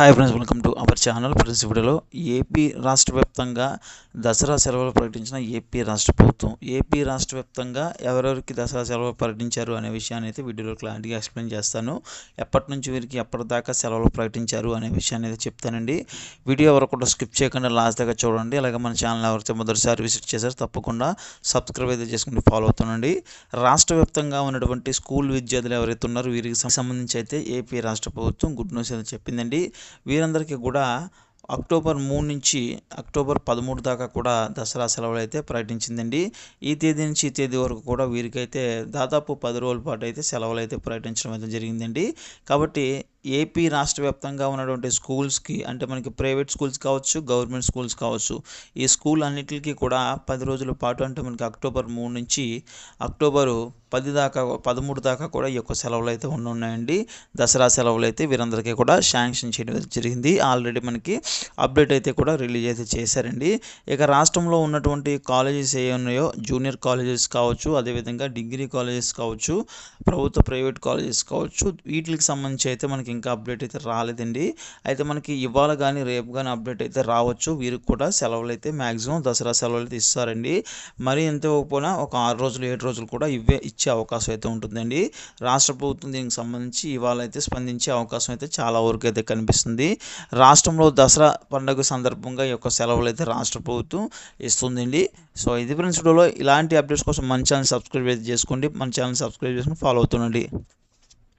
Hi friends welcome to our channel friends వీడియోలో AP రాష్ట్ర వ్యాప్తంగా దసరా సెలవులు ప్రకటించిన ఏపీ రాష్ట్ర ప్రభుత్వం ఏపీ రాష్ట్ర వ్యాప్తంగా ఎవరెవరికి దసరా సెలవులు ప్రకటించారు అనే విషయాన్ని అయితే వీడియోలో క్లారిటీగా ఎక్స్ప్లెయిన్ చేస్తాను. ఎప్పటి నుంచి వీరికి ఎప్పటిదాకా సెలవులు ప్రకటించారు అనే విషయాన్ని అయితే చెప్తానండి. వీడియో ఎవరు కూడా స్కిప్ చేయకుండా లాస్ట్ దాకా చూడండి. అలాగే మన ఛానల్ ఎవరైతే మొదటిసారి విజిట్ చేశారో తప్పకుండా సబ్స్క్రైబ్ అయితే చేసుకుని ఫాలో అవుతానండి. రాష్ట్ర వ్యాప్తంగా ఉన్నటువంటి స్కూల్ విద్యార్థులు ఎవరైతే ఉన్నారో వీరికి సంబంధించి అయితే ఏపీ రాష్ట్ర ప్రభుత్వం గుడ్ న్యూస్ అయితే చెప్పిందండి. వీరందరికీ కూడా అక్టోబర్ మూడు నుంచి అక్టోబర్ పదమూడు దాకా కూడా దసరా సెలవులు అయితే ప్రకటించిందండి. ఈ తేదీ నుంచి ఈ తేదీ వరకు కూడా వీరికైతే దాదాపు పది రోజుల పాటు అయితే సెలవులు అయితే ప్రకటించడం అయితే జరిగిందండి. కాబట్టి ఏపీ రాష్ట్ర వ్యాప్తంగా ఉన్నటువంటి స్కూల్స్కి అంటే మనకి ప్రైవేట్ స్కూల్స్ కావచ్చు గవర్నమెంట్ స్కూల్స్ కావచ్చు ఈ స్కూల్ అన్నిటికీ కూడా పది రోజుల పాటు అంటే మనకి అక్టోబర్ మూడు నుంచి అక్టోబరు పది దాకా పదమూడు దాకా కూడా ఈ యొక్క సెలవులు అయితే ఉన్నాయండి. దసరా సెలవులు అయితే వీరందరికీ కూడా శాంక్షన్ చేయడం జరిగింది. ఆల్రెడీ మనకి అప్డేట్ అయితే కూడా రిలీజ్ అయితే చేశారండి. ఇక రాష్ట్రంలో ఉన్నటువంటి కాలేజెస్ ఏ ఉన్నాయో జూనియర్ కాలేజెస్ కావచ్చు అదేవిధంగా డిగ్రీ కాలేజెస్ కావచ్చు ప్రభుత్వ ప్రైవేట్ కాలేజెస్ కావచ్చు వీటికి సంబంధించి అయితే మనకి ఇంకా అప్డేట్ అయితే రాలేదండి. అయితే మనకి ఇవాళ కానీ రేపు కానీ అప్డేట్ అయితే రావచ్చు. వీరికి కూడా సెలవులు అయితే మ్యాక్సిమం దసరా సెలవులు అయితే ఇస్తారండి. మరి ఎంత ఇవ్వకపోయినా ఒక ఆరు రోజులు ఏడు రోజులు కూడా ఇవే ఇచ్చే అవకాశం అయితే ఉంటుందండి. రాష్ట్ర ప్రభుత్వం దీనికి సంబంధించి ఇవాళ అయితే స్పందించే అవకాశం అయితే చాలా వరకు అయితే కనిపిస్తుంది. రాష్ట్రంలో దసరా పండుగ సందర్భంగా ఈ యొక్క సెలవులు అయితే రాష్ట్ర ప్రభుత్వం ఇస్తుందండి. సో ఇది ఫ్రెండ్స్ ఇలాంటి అప్డేట్స్ కోసం మన ఛానల్ సబ్స్క్రైబ్ అయితే చేసుకోండి. మన ఛానల్ సబ్స్క్రైబ్ చేసుకుని ఫాలో అవుతుండండి.